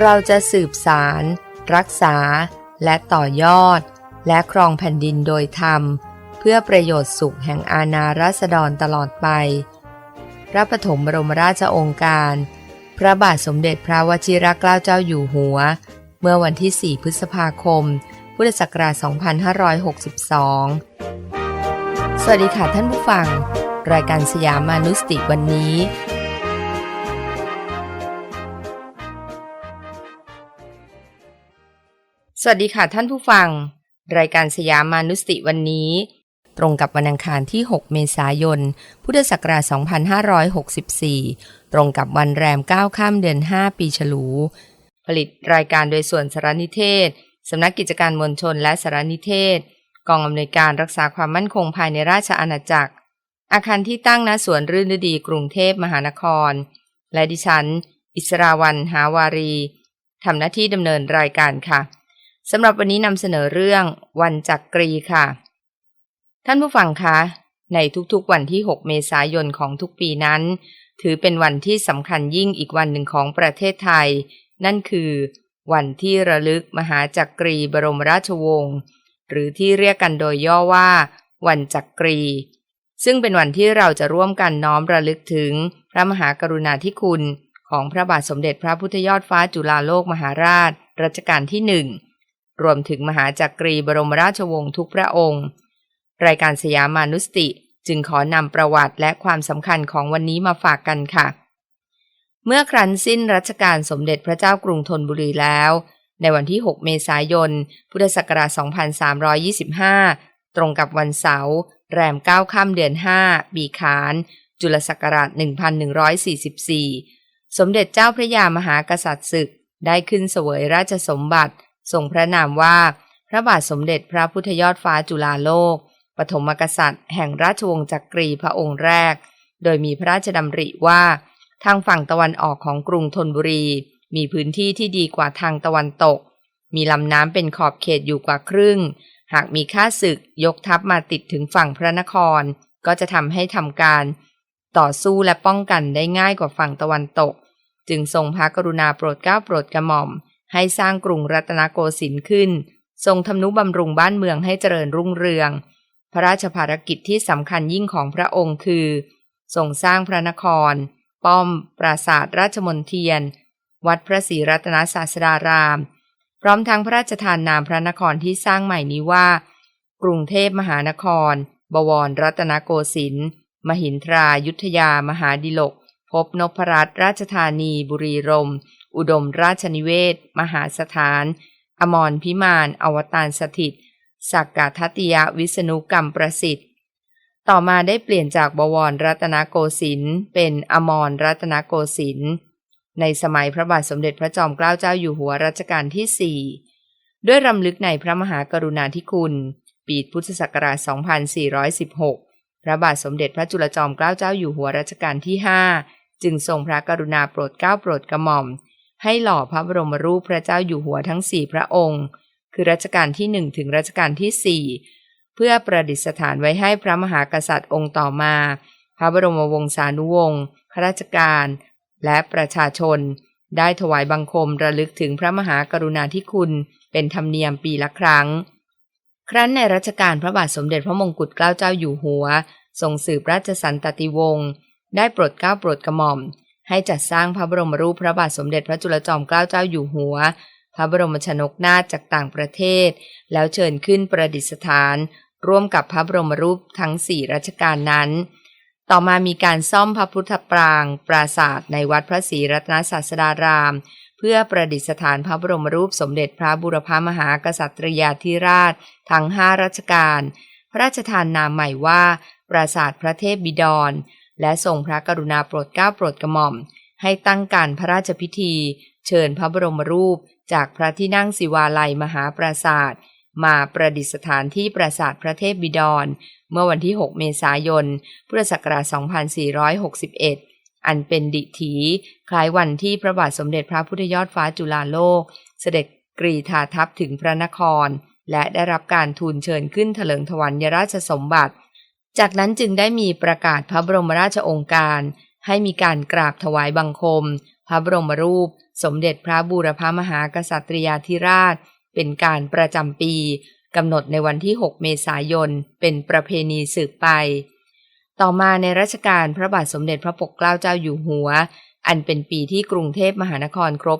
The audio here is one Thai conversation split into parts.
เราจะสืบสาร รักษา และต่อยอด และครองแผ่นดินโดยธรรม เพื่อประโยชน์สุขแห่งอาณาราษฎรตลอดไป พระปฐมบรมราชองค์การ พระบาทสมเด็จพระวชิรเกล้าเจ้าอยู่หัว เมื่อวันที่ 4 พฤษภาคม พุทธศักราช 2562 สวัสดีค่ะท่านผู้ฟัง รายการสยามมานุสติวันนี้ สวัสดีค่ะท่านผู้ฟัง รายการสยามมานุสติวันนี้ ตรงกับวันอังคารที่ 6 เมษายน พุทธศักราช 2564 ตรงกับวันแรม 9 ข้ามเดือน 5 ปีฉลู ผลิตรายการโดยส่วนสารนิเทศ สำนักกิจการมวลชนและสารนิเทศ กองอำนวยการรักษาความมั่นคงภายในราชอาณาจักร อาคารที่ตั้งณสวนรื่นฤดีกรุงเทพมหานคร และดิฉัน อิสราวันหาวารีทำหน้าที่ดำเนินรายการค่ะ สำหรับวันนี้นำเสนอเรื่องวันจักรีค่ะ ท่านผู้ฟังคะ ในทุกๆวันที่ 6 เมษายนของทุกปีนั้น ถือเป็นวันที่สำคัญยิ่งอีกวันหนึ่งของประเทศไทย นั่นคือ วันที่ระลึกมหาจักรีบรมราชวงศ์หรือที่เรียกกันโดยย่อว่า วันจักรี ซึ่งเป็นวันที่เราจะร่วมกันน้อมระลึกถึงพระมหากรุณาธิคุณ ของพระบาทสมเด็จพระพุทธยอดฟ้าจุฬาโลกมหาราชรัชกาลที่หนึ่ง รวมถึงมหาจักรีบรมราชวงศ์ทุกพระองค์ รายการสยามานุสติจึงขอนำประวัติและความสำคัญของวันนี้มาฝากกันค่ะ เมื่อครั้นสิ้นรัชกาลสมเด็จพระเจ้ากรุงธนบุรีแล้ว ในวันที่ 6 เมษายน พุทธศักราช 2325 ตรงกับวันเสาร์แรม 9 ค่ำเดือน 5 ปีขาน จุลศักราช 1144 สมเด็จเจ้าพระยามหากษัตริย์ศึก ได้ขึ้นเสวยราชสมบัติ ทรงพระนามว่า พระบาทสมเด็จพระพุทธยอดฟ้าจุฬาโลก ปฐมกษัตริย์ แห่งราชวงศ์จักรีพระองค์แรก โดยมีพระราชดำริว่า ทางฝั่งตะวันออกของกรุงธนบุรี มีพื้นที่ที่ดีกว่าทางตะวันตก มีลำน้ำเป็นขอบเขตอยู่กว่าครึ่ง หากมีข้าศึกยกทัพมาติดถึงฝั่งพระนคร ก็จะทำให้ทำการต่อสู้และป้องกันได้ง่ายกว่าฝั่งตะวันตก จึงทรงพระกรุณาโปรดเกล้าโปรดกระหม่อม ให้สร้างกรุงรัตนโกสินทร์ขึ้น ทรงทำนุบำรุงบ้านเมืองให้เจริญรุ่งเรือง พระราชภารกิจที่สำคัญยิ่งของพระองค์คือทรงสร้างพระนคร ป้อม ปราสาทราชมนเทียน วัดพระศรีรัตนศาสดาราม พร้อมทั้งพระราชทานนามพระนครที่สร้างใหม่นี้ว่า กรุงเทพมหานคร บวรรัตนโกสินทร์ มหินทรายุทธยา มหาดิลก พบนพรัตน์ราชธานี บุรีรมย์ อุดมราชนิเวศ มหาสถาน อมรพิมาน อวตารสถิต สักกาทัติยวิษณุกรรมประสิทธิ์ ต่อมาได้เปลี่ยนจากบวรรัตนโกสินทร์เป็นอมรรัตนโกสินทร์ ในสมัยพระบาทสมเด็จพระจอมเกล้าเจ้าอยู่หัวรัชกาลที่4ด้วยรำลึกในพระมหากรุณาธิคุณ ปีพุทธศักราช 2416 พระบาทสมเด็จพระจุลจอมเกล้าเจ้าอยู่หัวรัชกาลที่ 5 จึงทรงพระกรุณาโปรดเกล้าโปรดกระหม่อม ให้หล่อพระบรมรูปพระเจ้าอยู่หัวทั้งสี่พระองค์ คือรัชกาลที่หนึ่งถึงรัชกาลที่สี่เพื่อประดิษฐานไว้ให้พระมหากษัตริย์องค์ต่อมา พระบรมวงศานุวงศ์ข้าราชการ และประชาชน ได้ถวายบังคมระลึกถึงพระมหากรุณาธิคุณเป็นธรรมเนียมปีละครั้ง ครั้นในรัชกาลพระบาทสมเด็จพระมงกุฎเกล้าเจ้าอยู่หัวทรงสืบราชสันตติวงศ์ได้โปรดเกล้าโปรดกระหม่อม ให้จัดสร้างพระบรมรูปพระบาทสมเด็จพระจุลจอมเกล้าเจ้าอยู่หัว พระบรมชนกนาถจากต่างประเทศ แล้วเชิญขึ้นประดิษฐาน ร่วมกับพระบรมรูปทั้งสี่รัชกาลนั้น ต่อมามีการซ่อมพระพุทธปราง ปราศาสตร์ในวัดพระศรีรัตนศาสดาราม เพื่อประดิษฐานพระบรมรูปสมเด็จพระบุรพามหากษัตริยาธิราช ทั้งห้ารัชกาลพระราชทานนามใหม่ว่า ปราสาทพระเทพบิดร และทรงพระกรุณาโปรดเกล้าโปรดกระหม่อม ให้ตั้งการพระราชพิธี เชิญพระบรมรูป จากพระที่นั่งศิวาลัยมหาปราศาสตร์มาประดิษฐานที่ปราสาทพระเทพบิดร เมื่อวันที่ 6 เมษายน พุทธศักราช 2461 อันเป็นดิถีคล้ายวันที่พระบาทสมเด็จพระพุทธยอดฟ้าจุฬาโลก เสด็จกรีธาทัพถึงพระนคร และได้รับการทูลเชิญขึ้นเถลิงถวัลยราชสมบัติ จากนั้นจึงได้มีประกาศพระบรมราชโองการ ให้มีการกราบถวายบังคม พระบรมรูป สมเด็จพระบูรพามหากษัตริยาธิราช เป็นการประจำปีกำหนดในวันที่ 6 เมษายน เป็นประเพณีสืบไป ต่อมาในรัชกาลพระบาทสมเด็จพระปกเกล้าเจ้าอยู่หัว อันเป็นปีที่กรุงเทพมหานครครบ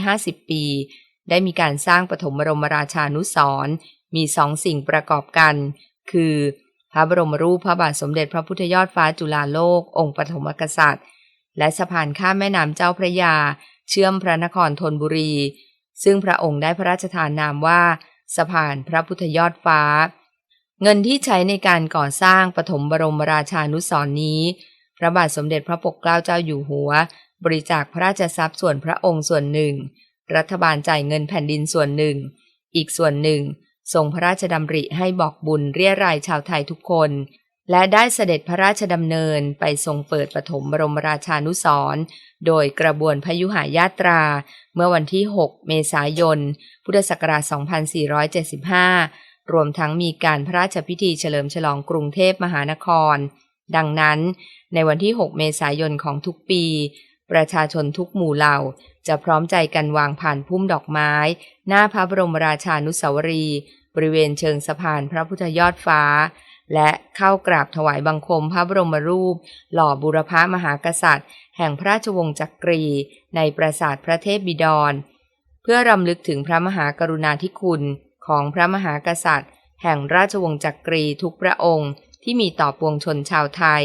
150 ปี ได้มีการสร้างปฐมบรมราชานุสรมีสองสิ่งประกอบกัน คือ พระบรมรูปพระบาทสมเด็จพระพุทธยอดฟ้าจุฬาโลก องค์ปฐมกษัตริย์ และสะพานข้ามแม่น้ำเจ้าพระยา เชื่อมพระนครธนบุรี ซึ่งพระองค์ได้พระราชทานนามว่าสะพานพระพุทธยอดฟ้า เงินที่ใช้ในการก่อสร้างปฐมบรมราชานุสรณ์นี้ พระบาทสมเด็จพระปกเกล้าเจ้าอยู่หัว บริจาคพระราชทรัพย์ส่วนพระองค์ส่วนหนึ่ง รัฐบาลจ่ายเงินแผ่นดินส่วนหนึ่ง อีกส่วนหนึ่ง ทรงพระราชดำริให้บอกบุญเรียรายชาวไทยทุกคน และได้เสด็จพระราชดำเนินไปทรงเปิดปฐมบรมราชานุสรณ์โดยกระบวนพยุหายาตรา เมื่อวันที่ 6 เมษายน พุทธศักราช 2475 รวมทั้งมีการพระราชพิธีเฉลิมฉลองกรุงเทพมหานคร ดังนั้น ในวันที่ 6 เมษายนของทุกปี ประชาชนทุกหมู่เหล่า จะพร้อมใจกันวางผ่านพุ่มดอกไม้ หน้าพระบรมราชานุสาวรี บริเวณเชิงสะพานพระพุทธยอดฟ้า และเข้ากราบถวายบังคมพระบรมรูป หล่อบุรพามหากษัตริย์ แห่งพระราชวงศ์จักรี ในปราสาทพระเทพบิดร เพื่อรำลึกถึงพระมหากรุณาธิคุณของพระมหากษัตริย์ แห่งราชวงศ์จักรีทุกพระองค์ที่มีต่อปวงชนชาวไทย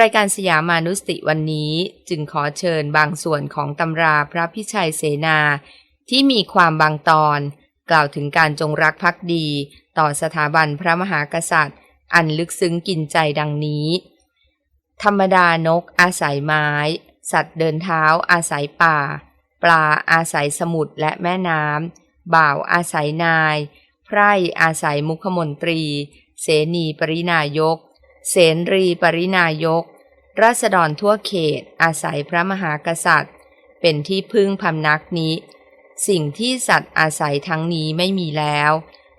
รายการสยามานุสติวันนี้จึงขอเชิญบางส่วนของตำราพระพิชัยเสนา ที่มีความบางตอน กล่าวถึงการจงรักภักดี ต่อสถาบันพระมหากษัตริย์ อันลึกซึ้งกินใจดังนี้ ธรรมดานกอาศัยไม้ สัตว์เดินเท้าอาศัยป่า ปลาอาศัยสมุทรและแม่น้ำบ่าวอาศัยนาย ไพร่อาศัยมุขมนตรี เสนีปรินายก เสนรีปรินายก ราษฎรทั่วเขต อาศัยพระมหากษัตริย์ เป็นที่พึ่งพำนักนี้ สิ่งที่สัตว์อาศัยทั้งนี้ไม่มีแล้ว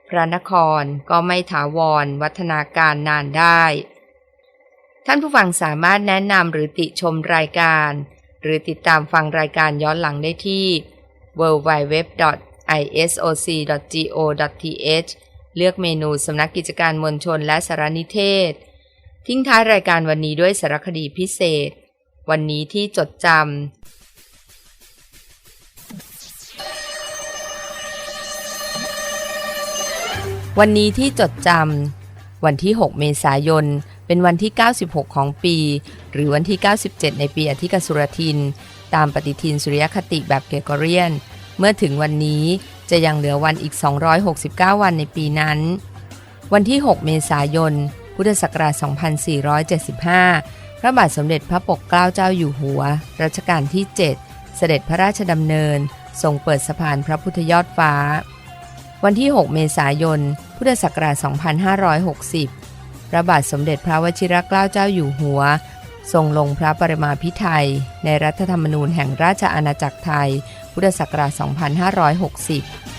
พระนครก็ไม่ถาวรวัฒนาการนานได้ ท่านผู้ฟังสามารถแนะนำหรือติชมรายการ หรือติดตามฟังรายการย้อนหลังได้ที่ www.isoc.go.th เลือกเมนูสำนักกิจการมวลชนและสารนิเทศ ทิ้งท้ายรายการวันนี้ด้วยสารคดีพิเศษ วันนี้ที่จดจำวันนี้ที่จดจำวันที่ 6 เมษายน เป็นวันที่ 96 ของปี หรือวันที่ 97 ในปีอธิกสุรทิน ตามปฏิทินสุริยคติแบบเกกอเรียน เมื่อถึงวันนี้จะยังเหลือวันอีก 269 วันในปีนั้น วันที่ 6 เมษายน พุทธศักราช 2475 พระบาทสมเด็จพระปกเกล้าเจ้าอยู่หัว รัชกาลที่ 7 เสด็จพระราชดำเนิน ทรงเปิดสะพานพระพุทธยอดฟ้า วันที่ 6 เมษายน พุทธศักราช 2560 พระบาทสมเด็จพระวชิรเกล้าเจ้าอยู่หัว ทรงลงพระปรมาภิไธยในรัฐธรรมนูญแห่งราชอาณาจักรไทย พุทธศักราช 2560